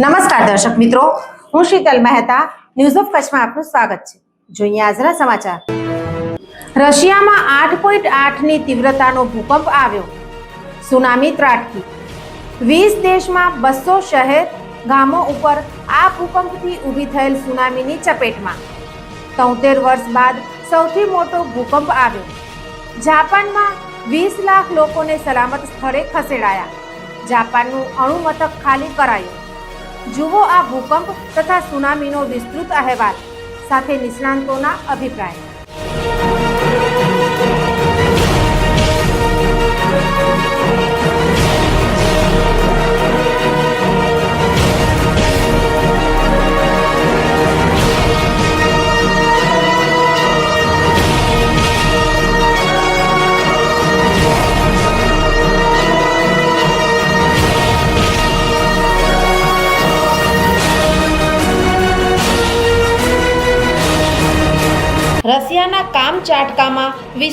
નમસ્કાર દર્શક મિત્રો, હું શીતલ મહેતા ન્યૂઝ ઓફ કચ્છમાં આપનું સ્વાગત છે. જોઈએ આજના સમાચાર. રશિયામાં આઠ પોઈન્ટ આઠની તીવ્રતાનો ભૂકંપ આવ્યો. સુનામી ત્રાટકી. વીસ દેશમાં બસો શહેર, ગામો ઉપર આ ભૂકંપથી ઊભી થયેલ સુનામીની ચપેટમાં. તોતેર વર્ષ બાદ સૌથી મોટો ભૂકંપ આવ્યો. જાપાનમાં વીસ લાખ લોકોને સલામત સ્થળે ખસેડાયા. જાપાનનું અણુમથક ખાલી કરાયું. જુઓ આ ભૂકંપ તથા સુનામીનો વિસ્તૃત અહેવાલ સાથે નિષ્ણાંતોના અભિપ્રાય.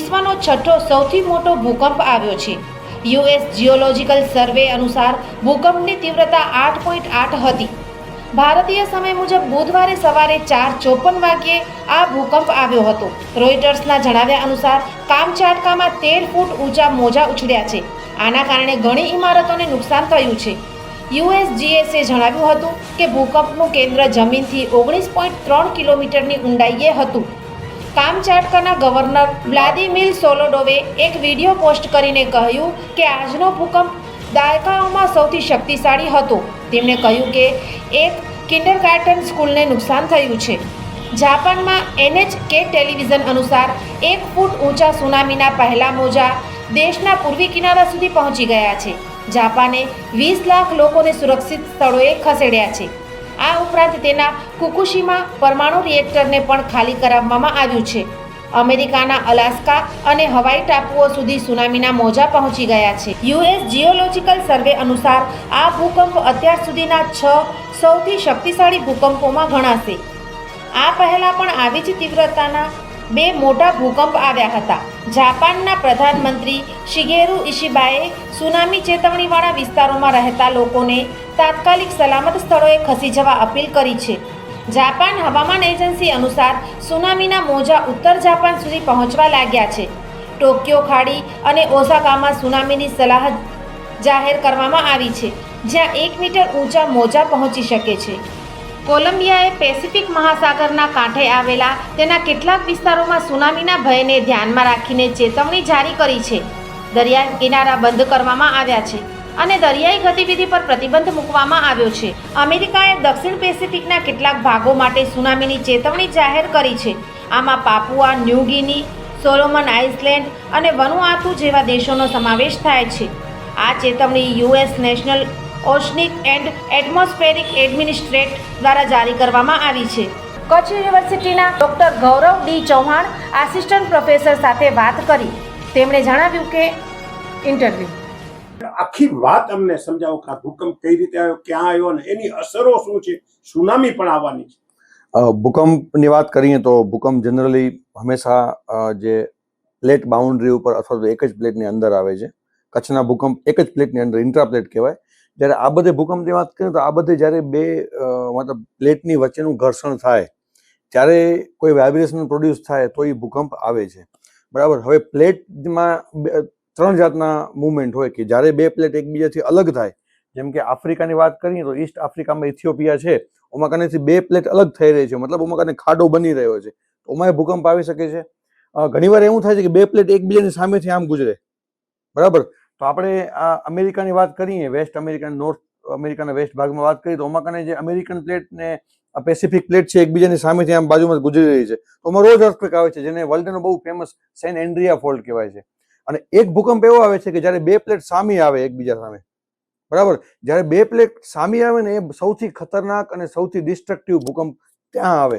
વિશ્વનો છઠ્ઠો સૌથી મોટો ભૂકંપ આવ્યો છે. યુએસ જીઓલોજિકલ સર્વે અનુસાર ભૂકંપની તીવ્રતા આઠ પોઈન્ટ આઠ હતી. ભારતીય સમય મુજબ બુધવારે સવારે ચાર ચોપન વાગ્યે આ ભૂકંપ આવ્યો હતો. રોઇટર્સના જણાવ્યા અનુસાર કામચાટકામાં તેર ફૂટ ઊંચા મોજા ઉછળ્યા છે. આના કારણે ઘણી ઇમારતોને નુકસાન થયું છે. યુએસજીએસએ જણાવ્યું હતું કે ભૂકંપનું કેન્દ્ર જમીનથી ઓગણીસ પોઈન્ટ ત્રણ કિલોમીટરની ઊંડાઈએ હતું. કામચાટકાના ગવર્નર વ્લાદિમીર સોલોડોવે એક વીડિયો પોસ્ટ કરીને કહ્યું કે આજનો ભૂકંપ દાયકાઓમાં સૌથી શક્તિશાળી હતો. તેમણે કહ્યું કે એક કિન્ડરગાર્ટન સ્કૂલને નુકસાન થયું છે. જાપાનમાં એનએચકે ટેલિવિઝન અનુસાર એક ફૂટ ઊંચા સુનામીના પહેલા મોજા દેશના પૂર્વી કિનારા સુધી પહોંચી ગયા છે. જાપાને વીસ લાખ લોકોને સુરક્ષિત સ્થળોએ ખસેડ્યા છે. આ ઉપરાંત તેના કુકુશીમાં પરમાણુ રિએક્ટરને પણ ખાલી કરાવવામાં આવ્યું છે. અમેરિકાના અલાસ્કા અને હવાઈ ટાપુઓ સુધી સુનામીના મોજા પહોંચી ગયા છે. યુએસ જીઓલોજીકલ સર્વે અનુસાર આ ભૂકંપ અત્યાર સુધીના છ સૌથી શક્તિશાળી ભૂકંપોમાં ગણાશે. આ પહેલાં પણ આવી જ તીવ્રતાના બે મોટા ભૂકંપ આવ્યા હતા. જાપાનના પ્રધાનમંત્રી શિગેરુ ઇશિબાએ સુનામી ચેતવણીવાળા વિસ્તારોમાં રહેતા લોકોને તાત્કાલિક સલામત સ્થળોએ ખસી જવા અપીલ કરી છે. જાપાન હવામાન એજન્સી અનુસાર સુનામીના મોજા ઉત્તર જાપાન સુધી પહોંચવા લાગ્યા છે. ટોક્યો ખાડી અને ઓસાકામાં સુનામીની સલાહ જાહેર કરવામાં આવી છે, જ્યાં એક મીટર ઊંચા મોજા પહોંચી શકે છે. કોલંબિયાએ પેસિફિક મહાસાગરના કાંઠે આવેલા તેના કેટલાક વિસ્તારોમાં સુનામીના ભયને ધ્યાનમાં રાખીને ચેતવણી જારી કરી છે. દરિયા કિનારા બંધ કરવામાં આવ્યા છે અને દરિયાઈ ગતિવિધિ પર પ્રતિબંધ મૂકવામાં આવ્યો છે. અમેરિકાએ દક્ષિણ પેસિફિકના કેટલાક ભાગો માટે સુનામીની ચેતવણી જાહેર કરી છે. આમાં Papua, New Guinea, Solomon Island Vanuatu વનુઆતુ જેવા દેશોનો સમાવેશ થાય છે. આ ચેતવણી US National Oceanic and Atmospheric Administration દ્વારા જારી કરવામાં આવી છે. કચ્છ યુનિવર્સિટીના doctor Gaurav D Chauhan assistant professor સાથે વાત કરી. તેમણે જણાવ્યું કે ઇન્ટરવ્યુ. આખી વાત અમને સમજાવો કે ભૂકંપ કઈ રીતે આવ્યો ક્યાં આવ્યો અને એની અસરો શું છે સુનામી પણ આવવાની છે. ભૂકંપની વાત કરીએ તો ભૂકંપ જનરલી હંમેશા જે પ્લેટ બાઉન્ડ્રી ઉપર અથવા તો એક જ પ્લેટની અંદર આવે છે. કચ્છના ભૂકંપ એક જ પ્લેટની અંદર ઇન્ટ્રા પ્લેટ કહેવાય. જ્યારે આ બધે ભૂકંપની વાત કરીએ તો આ બધે જ્યારે બે મતલબ પ્લેટની વચ્ચેનું ઘર્ષણ થાય, ત્યારે કોઈ વાઇબ્રેશન પ્રોડ્યુસ થાય તો એ ભૂકંપ આવે છે. બરાબર? હવે પ્લેટમાં ત્રણ જાતના મૂવમેન્ટ હોય કે જ્યારે બે પ્લેટ એકબીજાથી અલગ થાય, જેમ કે આફ્રિકાની વાત કરીએ તો ઈસ્ટ આફ્રિકામાં ઇથિયોપિયા છે, ઓમાં કનેથી બે પ્લેટ અલગ થઈ રહી છે, મતલબ ઓમાં કને ખાડો બની રહ્યો છે. ઓમાં ભૂકંપ આવી શકે છે. ઘણીવાર એવું થાય છે કે બે પ્લેટ એકબીજાની સામેથી આમ ગુજરે. બરાબર? તો આપણે આ અમેરિકાની વાત કરીએ વેસ્ટ અમેરિકા નોર્થ અમેરિકાના વેસ્ટ ભાગમાં વાત કરીએ તો ઓમાં કને જે અમેરિકન પ્લેટ ને પેસિફિક પ્લેટ છે એકબીજાની સામેથી આમ બાજુમાં ગુજરી રહી છે. તો ઓમાં રોજ અર્થક્વેક આવે છે જેને વર્લ્ડનો બહુ ફેમસ સેન એન્ડ્રિયા ફોલ્ટ કહેવાય છે. અને એક ભૂકંપ એવો આવે છે કે જ્યારે બે પ્લેટ સામી આવે એકબીજા સામે. બરાબર? જ્યારે બે પ્લેટ સામી આવે ને એ સૌથી ખતરનાક અને સૌથી ડિસ્ટ્રક્ટિવ ભૂકંપ ત્યાં આવે.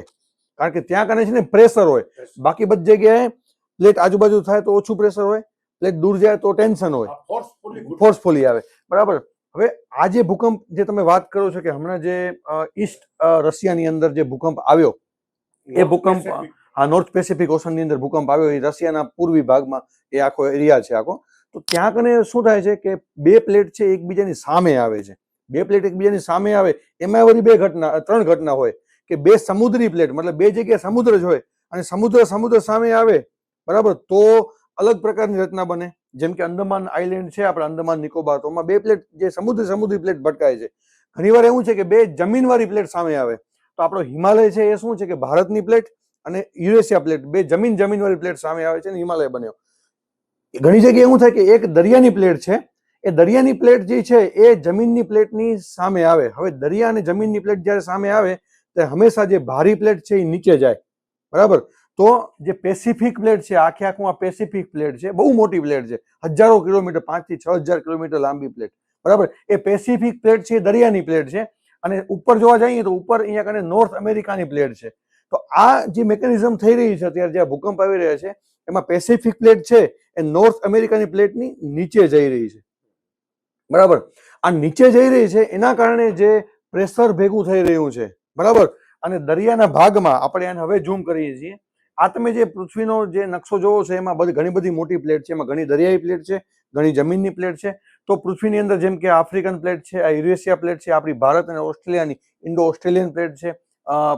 કારણ કે ત્યાં કને છે ને પ્રેશર હોય. બાકી બધી જગ્યાએ પ્લેટ આજુબાજુ થાય તો ઓછું પ્રેશર હોય. પ્લેટ દૂર જાય તો ટેન્શન હોય. ફોર્સફુલી આવે. બરાબર. હવે આ જે ભૂકંપ જે તમે વાત કરો છો કે હમણાં જે ઈસ્ટ રશિયાની અંદર જે ભૂકંપ આવ્યો એ ભૂકંપ આ નોર્થ પેસિફિક ઓશનની અંદર ભૂકંપ આવ્યો એ રશિયાના પૂર્વી ભાગમાં એ આખો એરિયા છે આખો. તો ત્યાં કને શું થાય છે કે બે પ્લેટ છે એકબીજાની સામે આવે છે. બે પ્લેટ એકબીજાની સામે આવે એમાં વળી બે ઘટના ત્રણ ઘટના હોય કે બે સમુદ્રી પ્લેટ મતલબ બે જગ્યાએ સમુદ્ર જ હોય અને સમુદ્ર સમુદ્ર સામે આવે બરાબર? તો અલગ પ્રકારની રચના બને. જેમ કે અંદમાન આઇલેન્ડ છે, આપણે અંદમાન નિકોબાર. તો બે પ્લેટ જે સમુદ્ર સમુદ્રી પ્લેટ ભટકાય છે. ઘણીવાર એવું છે કે બે જમીનવાળી પ્લેટ સામે આવે. તો આપણો હિમાલય છે એ શું છે કે ભારતની પ્લેટ અને યુરેશિયા પ્લેટ બે જમીન જમીનવાળી પ્લેટ સામે આવે છે અને હિમાલય બન્યો. ઘણી જગ્યાએ એવું થાય કે એક દરિયાની પ્લેટ છે. એ દરિયાની પ્લેટ જે છે એ જમીનની પ્લેટની સામે આવે. હવે દરિયા અને જમીનની પ્લેટ જ્યારે સામે આવે ત્યારે હંમેશા જે ભારી પ્લેટ છે એ નીચે જાય. બરાબર? તો જે પેસિફિક પ્લેટ છે, આખે આખું પેસિફિક પ્લેટ છે, બહુ મોટી પ્લેટ છે, હજારો કિલોમીટર, પાંચથી છ હજાર કિલોમીટર લાંબી પ્લેટ બરાબર? એ પેસિફિક પ્લેટ છે દરિયાની પ્લેટ છે અને ઉપર જોવા જઈએ તો ઉપર અહીંયા કને નોર્થ અમેરિકાની પ્લેટ છે. તો આ જે મેકેનિઝમ થઈ રહી છે, અત્યારે જે ભૂકંપ આવી રહ્યા છે, એમાં પેસિફિક પ્લેટ છે, એ નોર્થ અમેરિકાની પ્લેટની નીચે જઈ રહી છે. બરાબર? આ નીચે જઈ રહી છે, એના કારણે જે પ્રેશર ભેગું થઈ રહ્યું છે. બરાબર? અને દરિયાના ભાગમાં આપણે એને હવે ઝૂમ કરીએ છીએ. આ તમે જે પૃથ્વીનો જે નકશો જોવો છે એમાં બધી ઘણી બધી મોટી પ્લેટ છે એમાં ઘણી દરિયાઈ પ્લેટ છે ઘણી જમીનની પ્લેટ છે. તો પૃથ્વીની અંદર જેમ કે આફ્રિકન પ્લેટ છે આ યુરેશિયા પ્લેટ છે આપણી ભારત અને ઓસ્ટ્રેલિયાની ઇન્ડો ઓસ્ટ્રેલિયન પ્લેટ છે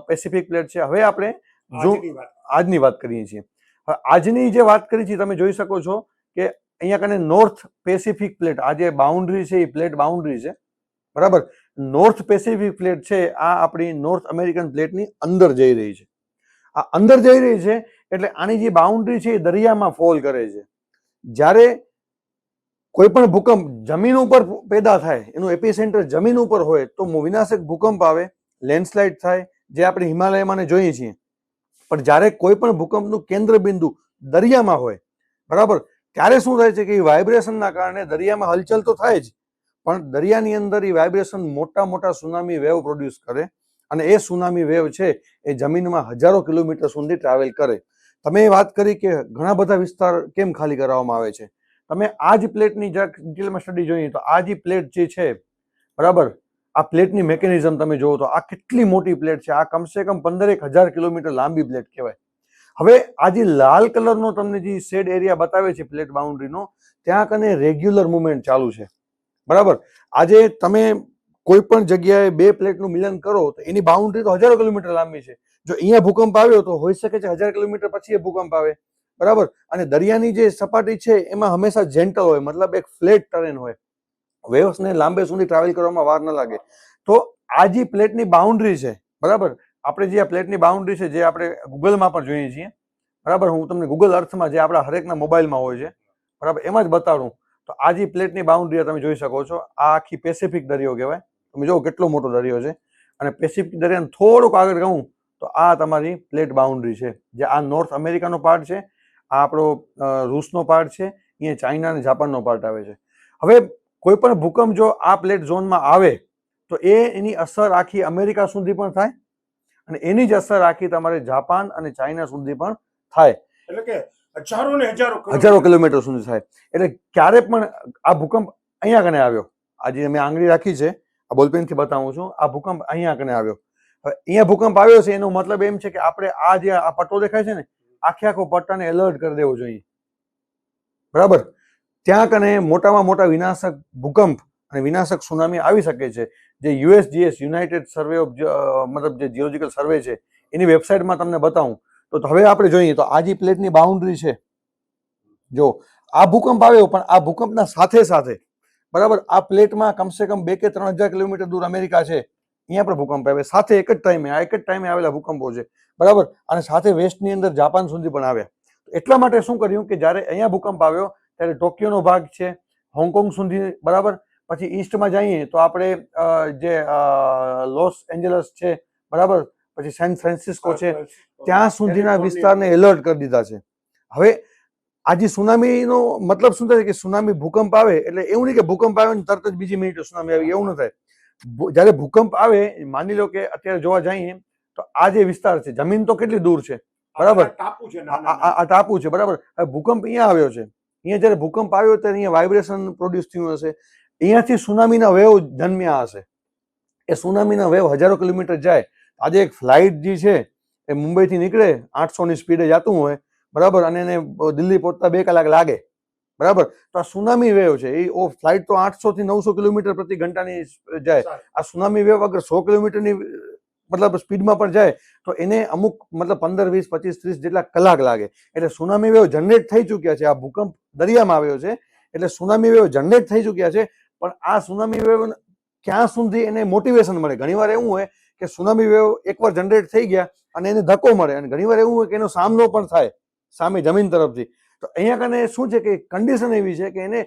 પેસિફિક પ્લેટ છે. હવે આપણે જો આજની વાત. કરીએ છીએ. આજની જે વાત કરી છે તમે જોઈ શકો છો કે અહીંયા કને નોર્થ પેસિફિક પ્લેટ આ જે બાઉન્ડ્રી છે એ પ્લેટ બાઉન્ડ્રી છે. બરાબર? નોર્થ પેસિફિક પ્લેટ છે આ આપણી નોર્થ અમેરિકન પ્લેટની અંદર જઈ રહી છે. આ અંદર જઈ રહી છે એટલે આની જે બાઉન્ડ્રી છે એ દરિયામાં ફોલ કરે છે. જ્યારે કોઈ પણ ભૂકંપ જમીન ઉપર પેદા થાય, એનું એપિસેન્ટર જમીન ઉપર હોય, તો વિનાશક ભૂકંપ આવે લેન્ડસ્લાઇડ થાય, જે આપણે હિમાલયમાં જોઈએ છીએ. પણ જ્યારે કોઈ પણ ભૂકંપનું કેન્દ્ર બિંદુ દરિયામાં હોય, બરાબર? ત્યારે શું થાય છે કે એ વાઇબ્રેશનના કારણે દરિયામાં હલચલ તો થાય જ, પણ દરિયાની અંદર એ વાઇબ્રેશન મોટા મોટા સુનામી વેવ પ્રોડ્યુસ કરે અને એ સુનામી વેવ છે, એ જમીનમાં હજારો કિલોમીટર સુધી ટ્રાવેલ કરે. તમે એ વાત કરી કે ઘણા બધા વિસ્તાર કેમ ખાલી કરાવવામાં આવે છે? તમે આ જ પ્લેટની જરાક ડિટેલમાં સ્ટડી જોઈએ તો આ જે પ્લેટ જે છે, બરાબર? આ પ્લેટની મેકેનિઝમ તમે જુઓ તો આ કેટલી મોટી પ્લેટ છે, આ કમસે કમ પંદરેક હજાર કિલોમીટર લાંબી પ્લેટ કહેવાય. હવે આ જે લાલ કલરનો તમને જે શેડ એરિયા બતાવે છે પ્લેટ બાઉન્ડ્રીનો ત્યાં કને રેગ્યુલર મુવમેન્ટ ચાલુ છે. બરાબર? આજે તમે કોઈ પણ જગ્યાએ બે પ્લેટનું મિલન કરો, તો એની બાઉન્ડ્રી તો હજારો કિલોમીટર લાંબી છે. જો અહીંયા ભૂકંપ આવ્યો તો હોઈ શકે છે હજાર કિલોમીટર પછી એ ભૂકંપ આવે. બરાબર? અને દરિયાની જે સપાટી છે એમાં હંમેશા જેન્ટલ હોય, મતલબ એક ફ્લેટ ટરેન હોય. વેવ્સને લાંબે સુધી ટ્રાવેલ કરવામાં વાર ન લાગે. તો આ જે પ્લેટની બાઉન્ડ્રી છે, બરાબર? આપણે જે આ પ્લેટની બાઉન્ડ્રી છે, જે આપણે ગૂગલમાં પણ જોઈએ છીએ. બરાબર? હું તમને ગૂગલ અર્થમાં જે આપણા હરેકના મોબાઈલમાં હોય છે, બરાબર? એમાં જ બતાડું. તો આ જે પ્લેટની બાઉન્ડ્રી તમે જોઈ શકો છો, આ આખી પેસિફિક દરિયો કહેવાય. તમે જુઓ કેટલો મોટો દરિયો છે. અને પેસિફિક દરિયાને થોડુંક આગળ કહું તો આ તમારી પ્લેટ બાઉન્ડ્રી છે. જે આ નોર્થ અમેરિકાનો પાર્ટ છે આ આપણો રૂસનો પાર્ટ છે અહીંયા ચાઇના અને જાપાનનો પાર્ટ આવે છે. હવે કોઈ પણ ભૂકંપ જો આ પ્લેટ ઝોનમાં આવે તો એ એની અસર આખી અમેરિકા સુધી પણ થાય અને એની જ અસર આખી તમારે જાપાન અને ચાઇના સુધી પણ થાય. એટલે કે હજારો ને હજારો હજારો કિલોમીટર સુધી થાય. એટલે ક્યારે પણ આ ભૂકંપ અહીંયા કને આવ્યો? આજે મેં આંગળી રાખી છે. આ બોલપેનથી બતાવું છું. આ ભૂકંપ અહીંયા કને આવ્યો? હવે અહીંયા ભૂકંપ આવ્યો છે એનો મતલબ એમ છે કે આપણે આ જે આ પટ્ટો દેખાય છે ને, આખે આખો પટ્ટાને એલર્ટ કરી દેવો જોઈએ. બરાબર? ત્યાં કને મોટામાં મોટા વિનાશક ભૂકંપ અને વિનાશક સુનામી આવી શકે છે. જે યુએસજીએસ, યુનાઇટેડ સર્વે ઓફ મતલબ જે જીઓલોજીકલ સર્વે છે, એની વેબસાઇટમાં તમને બતાવું. તો હવે આપણે જોઈએ તો આ જે પ્લેટની બાઉન્ડ્રી છે, જો, આ ભૂકંપ આવ્યો પણ આ ભૂકંપના સાથે સાથે બરાબર? આ પ્લેટમાં કમસે કમ બે કે ત્રણ હજાર કિલોમીટર દૂર અમેરિકા છે. અહીંયા પણ ભૂકંપ આવે. સાથે એક જ ટાઈમે આ એક જ ટાઈમે આવેલા ભૂકંપો છે. બરાબર? અને સાથે વેસ્ટની અંદર જાપાન સુધી પણ આવ્યા. એટલા માટે શું કર્યું કે જ્યારે અહીંયા ભૂકંપ આવ્યો ત્યારે ટોક્યોનો ભાગ છે હોંગકોંગ સુધી બરાબર? પછી ઈસ્ટમાં જઈએ તો આપણે જે લોસ એન્જલસ છે બરાબર? પછી સેન ફ્રાન્સિસ્કો છે ત્યાં સુધીના વિસ્તારને એલર્ટ કરી દીધા છે. હવે આ જે સુનામીનો મતલબ શું થાય કે સુનામી ભૂકંપ આવે એટલે એવું નહીં કે ભૂકંપ આવે ને તરત જ બીજી મિનિટે સુનામી આવી એવું ન થાય. જ્યારે ભૂકંપ આવે માની લો કે અત્યારે જોવા જઈએ તો આ જે વિસ્તાર છે જમીન તો કેટલી દૂર છે? બરાબર. ટાપુ છે આ ટાપુ છે બરાબર? હવે ભૂકંપ અહીંયા આવ્યો છે. અહીંયા જ્યારે ભૂકંપ આવ્યો ત્યારે અહીંયા વાઇબ્રેશન પ્રોડ્યુસ થયું હશે. અહીંયાથી સુનામીના વેવ જન્મ્યા હશે. એ સુનામીના વેવ હજારો કિલોમીટર જાય. આજે એક ફ્લાઇટ જે છે એ મુંબઈથી નીકળે આઠસોની સ્પીડે જતું હોય બરાબર? અને એને દિલ્હી પહોંચતા બે કલાક લાગે. બરાબર? તો આ સુનામી વેવ છે એ ઓ ફ્લાઇટ તો આઠસો થી નવસો કિલોમીટર પ્રતિ ઘંટાની જાય. આ સુનામી વેવ અગર સો કિલોમીટરની મતલબ સ્પીડમાં પણ જાય તો એને અમુક મતલબ પંદર વીસ પચીસ ત્રીસ જેટલા કલાક લાગે. એટલે સુનામી વેવ જનરેટ થઈ ચૂક્યા છે આ ભૂકંપ દરિયામાં આવ્યો છે એટલે સુનામી વેવ જનરેટ થઈ ચૂક્યા છે પણ આ સુનામી વેવ ક્યાં સુધી એને મોટિવેશન મળે? ઘણીવાર એવું હોય કે સુનામી વેવ એકવાર જનરેટ થઈ ગયા અને એને ધક્કો મળે અને ઘણીવાર એવું હોય કે એનો સામનો પણ થાય. સામે જમીન તરફથી. તો અહીંયા કને શું છે કે કન્ડિશન એવી છે કે એને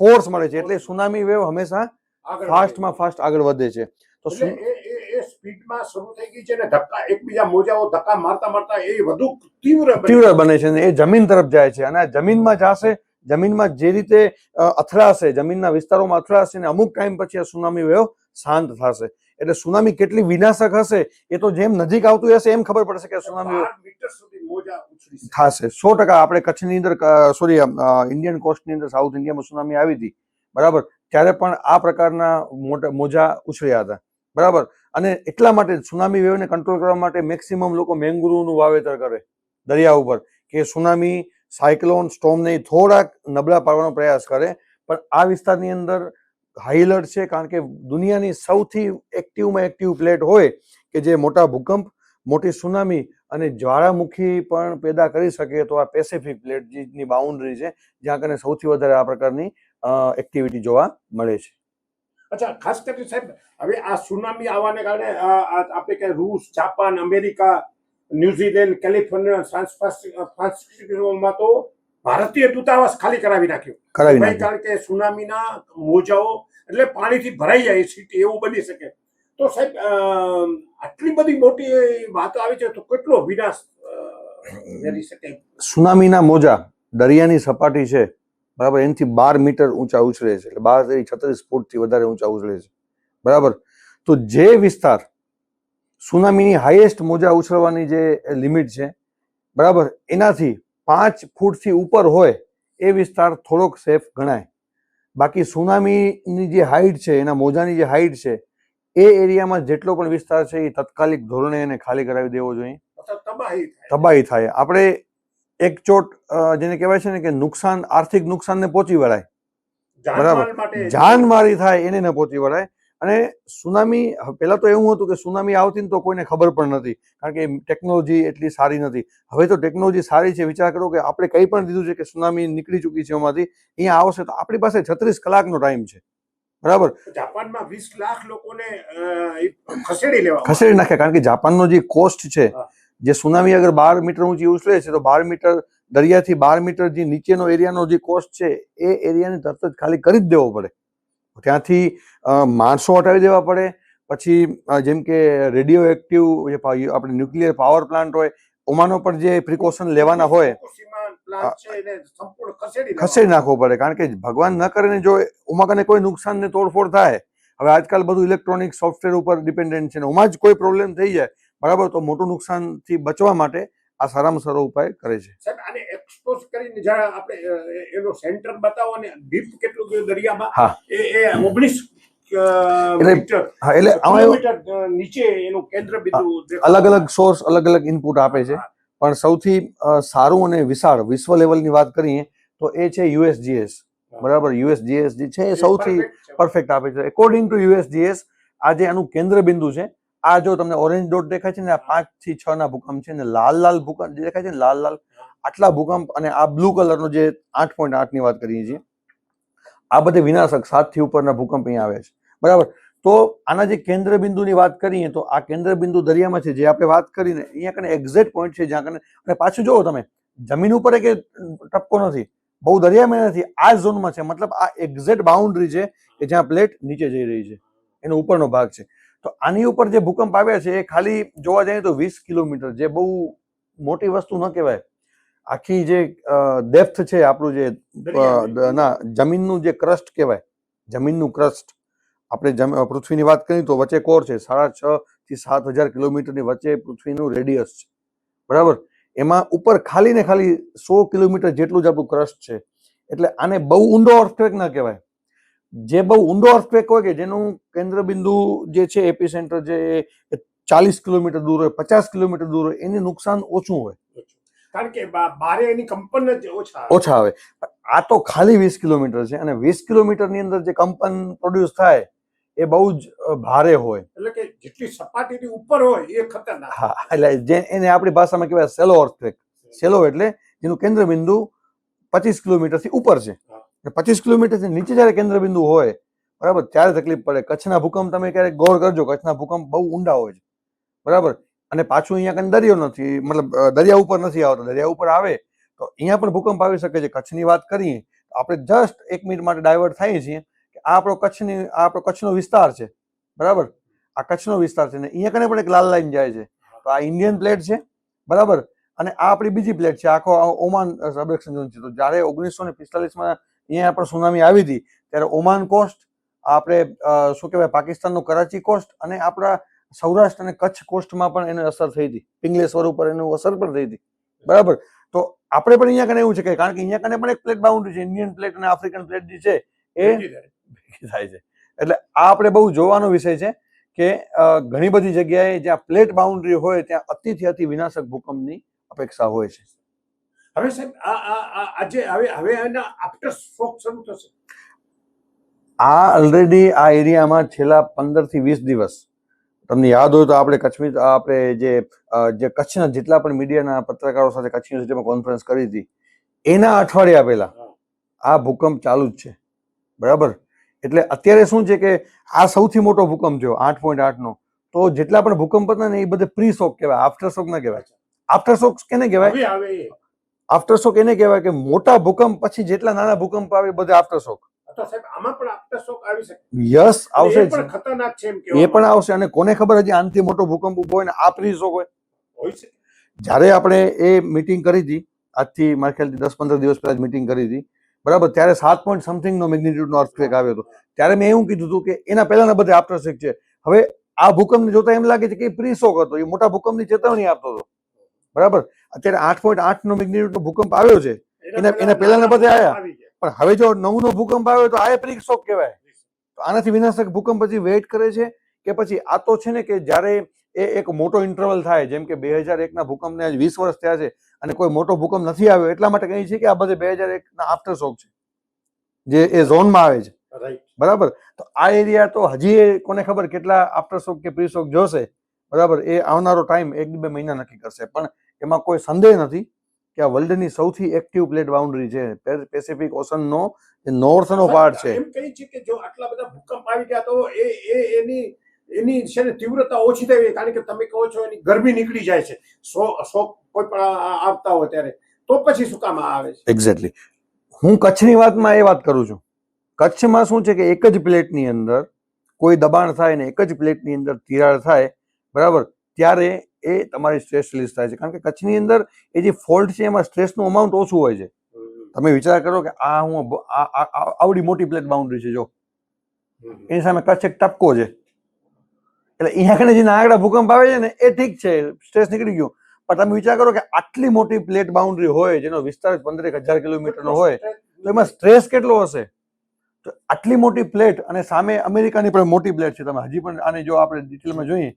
ફોર્સ મળે છે એટલે સુનામી વેવ હંમેશા ફાસ્ટમાં ફાસ્ટ આગળ વધે છે. તો સ્પીડમાં શરૂ થઈ ગઈ છે ને ધક્કા એકબીજા મોજાઓ ધક્કા મારતા મારતા એ વધુ તીવ્ર તીવ્ર બને છે ને એ જમીન તરફ જાય છે. અને આ જમીનમાં જાશે જમીનમાં જે રીતે અથડાશે જમીનના વિસ્તારોમાં અથડાશે ને અમુક ટાઈમ પછી આ સુનામી વેવ શાંત થશે. એટલે સુનામી કેટલી વિનાશક હશે એ તો જેમ નજીક આવતું હશે એમ ખબર પડશે કે સુનામી થશે. સો ટકા આપણે કચ્છની અંદર સોરી ઇન્ડિયન કોસ્ટની અંદર સાઉથ ઇન્ડિયામાં સુનામી આવી હતી. બરાબર? ત્યારે પણ આ પ્રકારના મોટા મોજા ઉછળ્યા હતા. બરાબર? અને એટલા માટે સુનામી વેવને કંટ્રોલ કરવા માટે મેક્સિમમ લોકો મેંગ્રુવનું વાવેતર કરે દરિયા ઉપર કે સુનામી સાયક્લોન સ્ટોમને થોડાક નબળા પાડવાનો પ્રયાસ કરે. પણ આ વિસ્તારની અંદર હાઈ એલર્ટ છે કારણ કે દુનિયાની સૌથી એક્ટિવમાં એક્ટિવ પ્લેટ હોય કે જે મોટા ભૂકંપ મોટી સુનામી અને જ્વાળામુખી પણ પેદા કરી શકે તો આ પેસિફિક પ્લેટની બાઉન્ડ્રી છે જ્યાં કને સૌથી વધારે આ પ્રકારની એક્ટિવિટી જોવા મળે છે. અચ્છા ખાસ કરીને સાહેબ હવે આ સુનામી આવવાને કારણે આપણે કે રૂસ Japan America New Zealand California San ફ્રાન્સિસ્કોમાં તો ભારતીય દૂતાવાસ ખાલી કરાવી નાખ્યો. કારણ કે સુનામીના મોજાઓ એટલે પાણીથી ભરાઈ જાય, સિટી એવું બની શકે. તો સાહેબ આટલી બધી મોટી વાતો આવી છે, તો કેટલો વિનાશ કરી શકે? સુનામીના મોજા, દરિયાની સપાટી છે, બરાબર, એનાથી બાર મીટર ઊંચા ઉછળે છે, એટલે બાર છત્રીસ ફૂટથી વધારે ઊંચા ઉછળે છે, બરાબર? તો જે વિસ્તાર સુનામીની હાઈએસ્ટ મોજા ઉછળવાની જે લિમિટ છે, બરાબર, એનાથી પાંચ ફૂટથી ઉપર હોય, એ વિસ્તાર થોડોક સેફ ગણાય. બાકી સુનામીની જે હાઈટ છે એના મોજાની જે હાઈટ છે એ એરિયામાં જેટલો પણ વિસ્તાર છે એ તત્કાલિક ધોરણે એને ખાલી કરાવી દેવો જોઈએ. તબાહી થાય. આપણે એક ચોટ જેને કહેવાય છે ને કે નુકસાન આર્થિક નુકસાનને પહોંચી વળાય. બરાબર. જાનમારી થાય એને ન પહોંચી વળાય. અને સુનામી પહેલાં તો એવું હતું કે સુનામી આવતી ને તો કોઈને ખબર પણ નથી કારણ કે ટેકનોલોજી એટલી સારી નથી. હવે તો ટેકનોલોજી સારી છે વિચાર કરો કે આપણે કંઈ પણ દીધું છે કે સુનામી નીકળી ચૂકી છે એમાંથી અહીંયા આવશે તો આપણી પાસે છત્રીસ કલાકનો ટાઈમ છે. બરાબર? જાપાનમાં વીસ લાખ લોકોને ખસેડી લેવા ખસેડી નાખે કારણ કે જાપાનનો જે કોસ્ટ છે જે સુનામી અગર બાર મીટર ઊંચી ઉછળે છે તો બાર મીટર દરિયાથી બાર મીટર જે નીચેનો એરિયાનો જે કોસ્ટ છે એ એરિયાને તરત જ ખાલી કરી જ દેવો પડે. ત્યાંથી માણસો હટાવી દેવા પડે. પછી જેમ કે રેડિયો એક્ટિવ જે આપણે ન્યુક્લિયર પાવર પ્લાન્ટ હોય ઓમાનો પણ જે પ્રિકોશન લેવાના હોય ખસેડી નાખવો પડે. કારણ કે ભગવાન ન કરીને જો ઓમાં કને કોઈ નુકસાન ને તોડફોડ થાય. હવે આજકાલ બધું ઇલેક્ટ્રોનિક સોફ્ટવેર ઉપર ડિપેન્ડન્ટ છે ને ઓમાં જ કોઈ પ્રોબ્લેમ થઈ જાય. બરાબર? તો મોટું નુકસાનથી બચવા માટે આ સારામાં સારો ઉપાય કરે છે. સાહેબ આને એક્સપોઝ કરીને જરા આપણે એનો સેન્ટર બતાવો અને ડીપ કેટલું દરિયામાં? એ એ ઓગણીસ એટલે નીચે એનું કેન્દ્ર બિંદુ અલગ અલગ સોર્સ અલગ અલગ ઇનપુટ આપે છે. પણ સૌથી સારું અને વિશાળ વિશ્વ લેવલની વાત કરીએ તો એ છે યુએસજીએસ બરાબર? યુએસજીએસ જે છે એ સૌથી પરફેક્ટ આપે છે. એકોર્ડિંગ ટુ યુએસજીએસ આજે આનું કેન્દ્ર બિંદુ છે. આ જો તમને ઓરેન્જ ડોટ દેખાય છે ને, આ પાંચથી છ ના ભૂકંપ છે ને, લાલ લાલ ભૂકંપ જે દેખાય છે ને, લાલ લાલ આટલા ભૂકંપ અને આ બ્લુ કલરનો જે આઠ પોઈન્ટ આઠની વાત કરીએ છીએ, આ બધે વિનાશક સાતથી ઉપરના ભૂકંપ અહીંયા આવે છે. બરાબર? તો આના જે કેન્દ્ર બિંદુની વાત કરીએ તો આ કેન્દ્ર બિંદુ દરિયામાં છે, જે આપણે વાત કરીને, અહીંયા કને એક્ઝેક્ટ પોઈન્ટ છે જ્યાં કને, અને પાછું જોવો તમે, જમીન ઉપર કે ટપકો નથી, બહુ દરિયામાં નથી, આ ઝોનમાં છે, મતલબ આ એક્ઝેક્ટ બાઉન્ડ્રી છે કે જ્યાં પ્લેટ નીચે જઈ રહી છે, એનો ઉપરનો ભાગ છે. તો આની ઉપર જે ભૂકંપ આવ્યા છે એ ખાલી જોવા જઈએ તો વીસ કિલોમીટર જે બહુ મોટી વસ્તુ ન કહેવાય. આખી જે ડેપ્થ છે આપણું જે ના જમીનનું જે ક્રસ્ટ કહેવાય જમીનનું ક્રસ્ટ આપણે પૃથ્વીની વાત કરીએ તો વચ્ચે કોર છે સાડા છ થી સાત હજાર કિલોમીટરની વચ્ચે પૃથ્વીનું રેડિયસ છે. બરાબર? એમાં ઉપર ખાલી ને ખાલી સો કિલોમીટર જેટલું જ આપણું ક્રસ્ટ છે. એટલે આને બહુ ઊંડો અર્થક્વેક ના કહેવાય. જે બહુ ઊંડો અર્થક્વેક હોય કે જેનું કેન્દ્ર બિંદુ જે છે એપી સેન્ટર જે ચાલીસ કિલોમીટર દૂર હોય પચાસ કિલોમીટર દૂર હોય એને નુકસાન ઓછું હોય. કારણ કે બારે એની કંપન જ ઓછા. ઓછા આવે. આ તો ખાલી વીસ કિલોમીટર છે અને વીસ કિલોમીટરની અંદર જે કંપન પ્રોડ્યુસ થાય એ બહુ જ ભારે હોય. એટલે કે જેટલી સપાટીથી ઉપર હોય એ ખતરનાક. હા એટલે જે એને આપણી ભાષામાં કહેવાય સેલો અર્થક્વેક સેલો એટલે જેનું કેન્દ્ર બિંદુ પચીસ કિલોમીટરથી ઉપર છે. હા. પચીસ કિલોમીટરથી નીચે જ્યારે કેન્દ્ર બિંદુ હોય, બરાબર, ત્યારે તકલીફ પડે. કચ્છના ભૂકંપ તમે ક્યારેક ગૌર કરજો, કચ્છના ભૂકંપ બહુ ઊંડા હોય છે. બરાબર? અને પાછું અહીંયા કંઈ દરિયો નથી, મતલબ દરિયા ઉપર નથી આવતો. દરિયા ઉપર આવે તો અહીંયા પણ ભૂકંપ આવી શકે છે. કચ્છની વાત કરીએ, તો આપણે જસ્ટ એક મિનિટ માટે ડાયવર્ટ થઈએ છીએ કે આ આપણો કચ્છની, આ આપણો કચ્છનો વિસ્તાર છે. બરાબર? આ કચ્છનો વિસ્તાર છે ને અહીંયા કને પણ એક લાલ લાઈન જાય છે. તો આ ઇન્ડિયન પ્લેટ છે. બરાબર? અને આ આપણી બીજી પ્લેટ છે. આખો ઓમાન સબડક્શન ઝોન છે. તો જ્યારે ઓગણીસો ને પિસ્તાલીસમાં અહીંયા પણ સુનામી આવી હતી ત્યારે ઓમાન કોસ્ટ આપણે શું કહેવાય પાકિસ્તાનનો કરાચી કોસ્ટ અને આપણા સૌરાષ્ટ્ર અને કચ્છ કોસ્ટમાં પણ એને અસર થઈ હતી. પિંગલેશ્વર ઉપર એનું અસર પણ થઈ હતી. બરાબર? તો આપણે પણ અહીંયા કને એવું છે કે કારણ કે અહીંયા કને પણ એક પ્લેટ બાઉન્ડ્રી છે ઇન્ડિયન પ્લેટ અને આફ્રિકન પ્લેટ જે છે એ ભેગી થાય. છે. એટલે આ આપણે બહુ જોવાનો વિષય છે કે ઘણી બધી જગ્યાએ જ્યાં પ્લેટ બાઉન્ડ્રી હોય ત્યાં અતિથી અતિ વિનાશક ભૂકંપની અપેક્ષા હોય છે. હવે સાહેબ આ આજે હવે હવે એના આફ્ટર શોક શરૂ થશે. આ ઓલરેડી આ એરિયામાં છેલ્લા પંદરથી વીસ દિવસ. તમને યાદ હોય તો આપણે કચ્છમી આપણે જે જે કચ્છના જેટલા પણ મીડિયાના પત્રકારો સાથે કચ્છ યુનિવર્સિટીમાં કોન્ફરન્સ કરી હતી એના અઠવાડિયા પહેલા આ ભૂકંપ ચાલુ જ છે. બરાબર? એટલે અત્યારે શું છે કે આ સૌથી મોટો ભૂકંપ થયો આઠ પોઈન્ટ આઠનો તો જેટલા પણ ભૂકંપ હતા ને એ બધે પ્રી શોક કહેવાય આફ્ટર શોક ના કહેવાય. આફ્ટર શોક કેને કહેવાય? હવે હવે આફ્ટર શોક એને કહેવાય કે મોટા ભૂકંપ પછી જેટલા નાના ભૂકંપ આવે બધા બધે આફ્ટર શોક તો સાહેબ આમાં પણ આફ્ટર શોક? આવી શકે યસ આવશે એ પણ ખતરનાક છે એ પણ આવશે અને કોને ખબર હજી આનથી મોટો ભૂકંપ ઊભો હોય ને આ પ્રી શોક. હોય જ્યારે આપણે એ મીટિંગ કરી હતી આજથી મારા ખ્યાલથી દસ પંદર દિવસ પહેલા મીટિંગ કરી હતી બરાબર ત્યારે સાત પોઈન્ટ સમથિંગ નો મેગ્નિટ્યુડ નો અર્થક્વેક આવ્યો હતો. ત્યારે મેં એવું કીધું હતું કે એના પહેલાના બધે આફ્ટર શોક છે. હવે આ ભૂકંપને જોતા એમ લાગે છે કે પ્રી શોક હતો. એ મોટા ભૂકંપની ચેતવણી આપતો હતો. બરાબર? અત્યારે આઠ પોઈન્ટ આઠ નો મેગ્નિટ્યુડ નો ભૂકંપ આવ્યો છે. એના- એના પહેલાના બધે આવ્યા પણ હવે જો નવ નો ભૂકંપ આવ્યો તો આ પ્રિક શોક કહેવાય. તો આનાથી વિનાશક ભૂકંપ પછી વેઇટ કરે છે કે પછી આ તો છે ને કે જ્યારે એ એક મોટો ઇન્ટરવલ થાય જેમ કે બે હજાર એકના ભૂકંપને આજ વીસ વર્ષ થયા છે અને કોઈ મોટો ભૂકંપ નથી આવ્યો એટલા માટે કહે છે કે આ બધે બે હજાર એકના આફ્ટર શોક છે જે એ ઝોનમાં આવે છે. બરાબર? તો આ એરિયા તો હજી કોને ખબર કેટલા આફ્ટર શોક કે પ્રી શોક જોશે? બરાબર? એ આવનારો ટાઈમ એક બે મહિના નક્કી કરશે. પણ એમાં કોઈ સંદેહ નથી કે આ વર્લ્ડની સૌથી એક્ટિવ પ્લેટ બાઉન્ડ્રી છે. પેસિફિક ઓશનનો જે નોર્થનો પાર્ટ છે. એમ કહી છે કે જો આટલા બધા ભૂકંપ આવી ગયા તો એ એ એની એની છે ને તીવ્રતા ઓછી થઈ ગઈ. કારણ કે તમે કહો છો એની ગરમી નીકળી જાય છે. સો સો કોઈ પણ આવતા હોય ત્યારે. તો પછી શું કામ આવે છે? એક્ઝેક્ટલી હું કચ્છની વાતમાં એ વાત કરું છું. કચ્છમાં શું છે કે એક જ પ્લેટની અંદર કોઈ દબાણ થાય ને એક જ પ્લેટની અંદર તિરાડ થાય બરાબર? ત્યારે એ તમારી સ્ટ્રેસ રિલીઝ થાય છે. કારણ કે કચ્છની અંદર એ જે ફોલ્ટ છે એમાં સ્ટ્રેસનું અમાઉન્ટ ઓછું હોય છે. તમે વિચાર કરો કે આ હું આવડી મોટી પ્લેટ બાઉન્ડ્રી છે જો. એની સામે કચ્છ એક ટપકો છે. એટલે અહીંયા કને જે નાગડા ભૂકંપ આવે છે ને એ ઠીક છે સ્ટ્રેસ નીકળી ગયો. પણ તમે વિચાર કરો કે આટલી મોટી પ્લેટ બાઉન્ડ્રી હોય જેનો વિસ્તાર પંદરેક હજાર કિલોમીટરનો હોય તો એમાં સ્ટ્રેસ કેટલો હશે? તો આટલી મોટી પ્લેટ અને સામે અમેરિકાની પણ મોટી પ્લેટ છે. તમે હજી પણ આને જો આપણે ડિટેલમાં જોઈએ.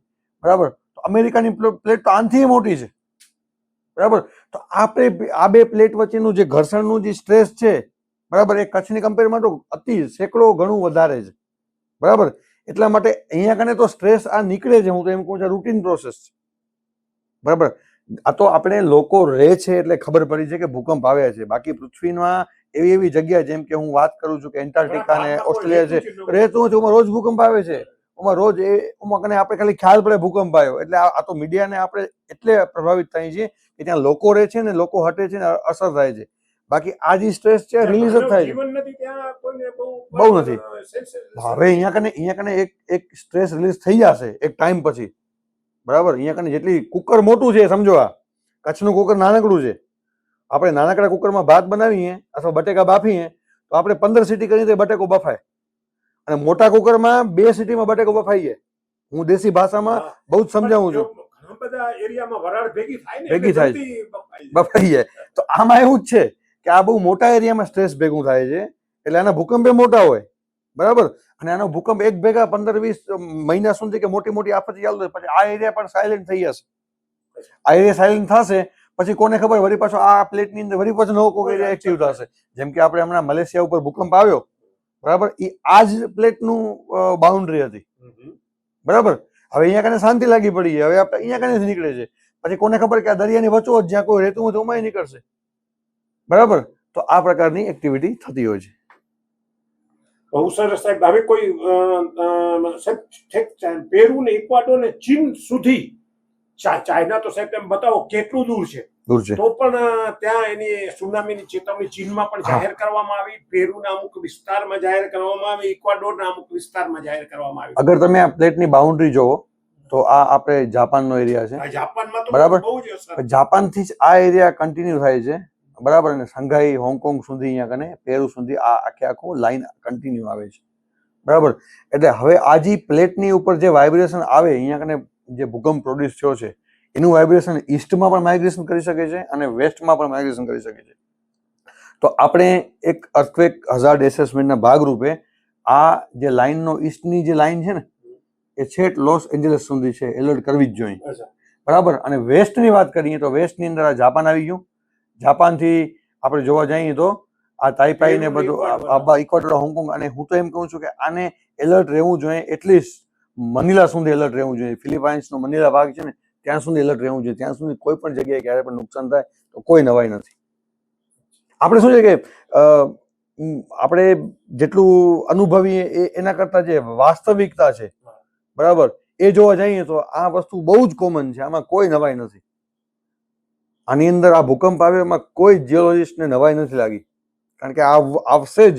બરાબર? અમેરિકાની પ્લેટ તો આનથી મોટી છે. બરાબર? તો આપણે આ બે પ્લેટ વચ્ચેનું જે ઘર્ષણનું જે સ્ટ્રેસ છે બરાબર એ કચ્છની કમ્પેરમાં તો અતિ સેંકડો ઘણું વધારે છે. બરાબર? એટલા માટે અહીંયા કને તો સ્ટ્રેસ આ નીકળે છે. હું તો એમ કહું છું રૂટીન પ્રોસેસ છે. બરાબર? આ તો આપણે લોકો રહે છે એટલે ખબર પડી છે કે ભૂકંપ આવ્યા છે. બાકી પૃથ્વીમાં એવી એવી જગ્યા જેમ કે હું વાત કરું છું કે એન્ટાર્કટિકા ને ઓસ્ટ્રેલિયા છે. રહેતું છું રોજ ભૂકંપ આવે છે. એમાં રોજ એ એમાં કને આપણે ખાલી ખ્યાલ પડે ભૂકંપ આવ્યો. એટલે આ તો મીડિયાને આપણે એટલે પ્રભાવિત થાય છે કે ત્યાં લોકો રહે છે ને લોકો હટે છે ને અસર થાય છે. બાકી આ જે સ્ટ્રેસ છે રિલીઝ જ થાય છે. બહુ બહુ નથી. હવે અહીંયા કને અહીંયા કને એક એક સ્ટ્રેસ રિલીઝ થઈ જશે એક ટાઈમ પછી. બરાબર? અહીંયા કને જેટલી કુકર મોટું છે સમજો આ. કચ્છનું કુકર નાનકડું છે. આપણે નાનકડા કુકરમાં ભાત બનાવીએ અથવા બટેકા બાફીએ તો આપણે પંદર સીટી કરીએ તો બટેકો બફાય. અને મોટા કુકરમાં બે સિટીમાં બટેકો બફાઈ જાય. હું દેશી ભાષામાં બહુ જ સમજાવું છું. બધા એરિયામાં વરાળ ભેગી થાય ભેગી થાય. બફાઈ જાય. તો આમાં એવું જ છે કે આ બહુ મોટા એરિયામાં સ્ટ્રેસ ભેગું થાય છે. એટલે આના ભૂકંપ મોટા હોય. બરાબર? અને આનો ભૂકંપ એક ભેગા પંદર વીસ મહિના સુધી કે મોટી મોટી આફત ચાલુ હોય. પછી આ એરિયા પણ સાયલેન્ટ થઈ જશે. આ એરિયા સાયલેન્ટ થશે. પછી કોને ખબર? વળી પાછો આ પ્લેટની અંદર વળી પાછો નવો કોઈ એરિયા એક્ટિવ થશે. જેમ કે આપણે હમણાં મલેશિયા ઉપર ભૂકંપ આવ્યો. બરાબર? એ આ જ પ્લેટનું બાઉન્ડ્રી હતી. બરાબર? હવે અહીંયા કને શાંતિ લાગી પડી હવે આપણે અહીંયા કને નીકળે છે. પછી કોને ખબર કે આ દરિયાની વચ્ચો જ્યાં કોઈ રહેતું હોય તો ઉમાય નીકળશે. બરાબર? તો આ પ્રકારની એક્ટિવિટી થતી હોય છે. બહુ સરસ સાહેબ. હવે કોઈ સાહેબ પેરુ ને ઇક્વાડોર ને ચીન સુધી ચા- ચાઇના તો સાહેબ એમ બતાવો કેટલું દૂર છે? દૂર છે. તો પણ ત્યાં એની સુનામીની ચેતવણી ચીનમાં પણ જાહેર કરવામાં આવી. પેરુના અમુક વિસ્તારમાં જાહેર કરવામાં આવી. ઇક્વાડોરના અમુક વિસ્તારમાં જાહેર કરવામાં આવી. અગર તમે આ પ્લેટની બાઉન્ડ્રી જોવો તો આ આપણે જાપાનનો એરિયા છે. જાપાનમાં તો બરાબર. બહુ જ જાપાનથી જ આ એરિયા કન્ટિન્યુ થાય છે. બરાબર? અને સંઘાઈ હોંગકોંગ સુધી અહીંયા કને પેરુ સુધી આ આખે આખું લાઈન કન્ટિન્યુ આવે છે. બરાબર? એટલે હવે આ જે પ્લેટની ઉપર જે વાઇબ્રેશન આવે અહીંયા કને જે ભૂકંપ પ્રોડ્યુસ થયો છે એનું વાઇબ્રેશન ઈસ્ટમાં પણ માઇગ્રેશન કરી શકે છે અને વેસ્ટમાં પણ માઇગ્રેશન કરી શકે છે. તો આપણે એક અર્થક્વેક હઝાર્ડ એસેસમેન્ટના ભાગરૂપે આ જે લાઇનનો ઈસ્ટની જે લાઇન છે ને એ છેટ લોસ એન્જલસ સુધી છે એલર્ટ કરવી જ જોઈએ. બરાબર? અને વેસ્ટની વાત કરીએ તો વેસ્ટની અંદર આ જાપાન આવી ગયું. જાપાનથી આપણે જોવા જઈએ તો આ તાઇપાઈ ને બધું આબા ઇક્વાડોર હોંગકોંગ અને હું તો એમ કહું છું કે આને એલર્ટ રહેવું જોઈએ એટલીસ્ટ મનીલા સુધી એલર્ટ રહેવું જોઈએ. ફિલિપાઇન્સનો મનીલા ભાગ છે ને ત્યાં સુધી એલર્ટ રહેવું જોઈએ. ત્યાં સુધી કોઈ પણ જગ્યાએ ક્યારે પણ નુકસાન થાય તો કોઈ નવાઈ નથી. આપણે શું છે કે આપણે જેટલું અનુભવીએ એ એના કરતાં જે વાસ્તવિકતા છે બરાબર એ જોવા જઈએ તો આ વસ્તુ બહુ જ કોમન છે. આમાં કોઈ નવાઈ નથી. આની અંદર આ ભૂકંપ આવ્યો એમાં કોઈ જીઓલોજીસ્ટને નવાઈ નથી લાગી. કારણ કે આ આવશે જ.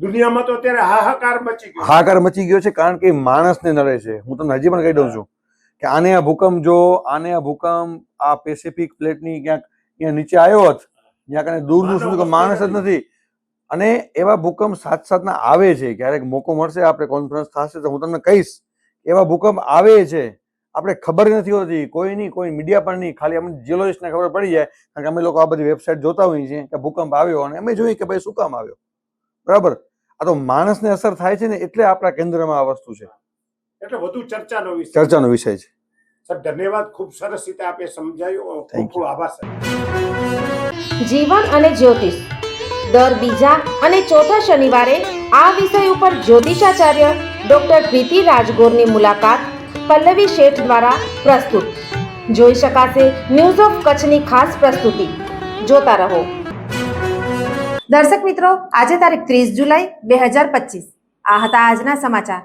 દુનિયામાં તો અત્યારે હાહાકાર મચી ગયો હાહાકાર મચી ગયો છે કારણ કે માણસને નડે છે. હું તમને હજી પણ કહી દઉં છું. કે આને આ ભૂકંપ જો આને આ ભૂકંપ આ પેસિફિક પ્લેટની ક્યાંક અહીંયા નીચે આવ્યો હોત જ્યાં કને દૂર દૂર સુધી માણસ જ નથી. અને એવા ભૂકંપ સાથ સાથના આવે છે ક્યારેક મોકો મળશે આપણે કોન્ફરન્સ થશે તો હું તમને કહીશ એવા ભૂકંપ આવે છે. આપણે ખબર નથી હોતી કોઈ નહીં કોઈ મીડિયા પર નહીં ખાલી અમને જીઓલોજીસ્ટને ખબર પડી જાય કારણ કે અમે લોકો આ બધી વેબસાઇટ જોતા હોઈએ છીએ કે ભૂકંપ આવ્યો અને અમે જોઈએ કે ભાઈ શું કામ આવ્યો. બરાબર? આ તો માણસને અસર થાય છે ને એટલે આપણા કેન્દ્રમાં આ વસ્તુ છે. એટલે વધુ ચર્ચાનો વિષય. ચર્ચાનો વિષય છે. સર ધન્યવાદ. ખૂબ સરસ રીતે આપે સમજાયું. ખૂબ ખૂબ આભાર સર. જીવન અને જ્યોતિષ. દર બીજા અને ચોથા શનિવારે આ વિષય ઉપર જ્યોતિષાચાર્ય ડોક્ટર પ્રીતિ રાજગોરની મુલાકાત પલ્લવી શેઠ દ્વારા પ્રસ્તુત. જોઈ શકાશે ન્યૂઝ ઓફ કચ્છની ખાસ પ્રસ્તુતિ. જોતા રહો. દર્શક મિત્રો આજે તારીખ ત્રીસ જુલાઈ બે હજાર પચીસ. આ હતા આજના સમાચાર.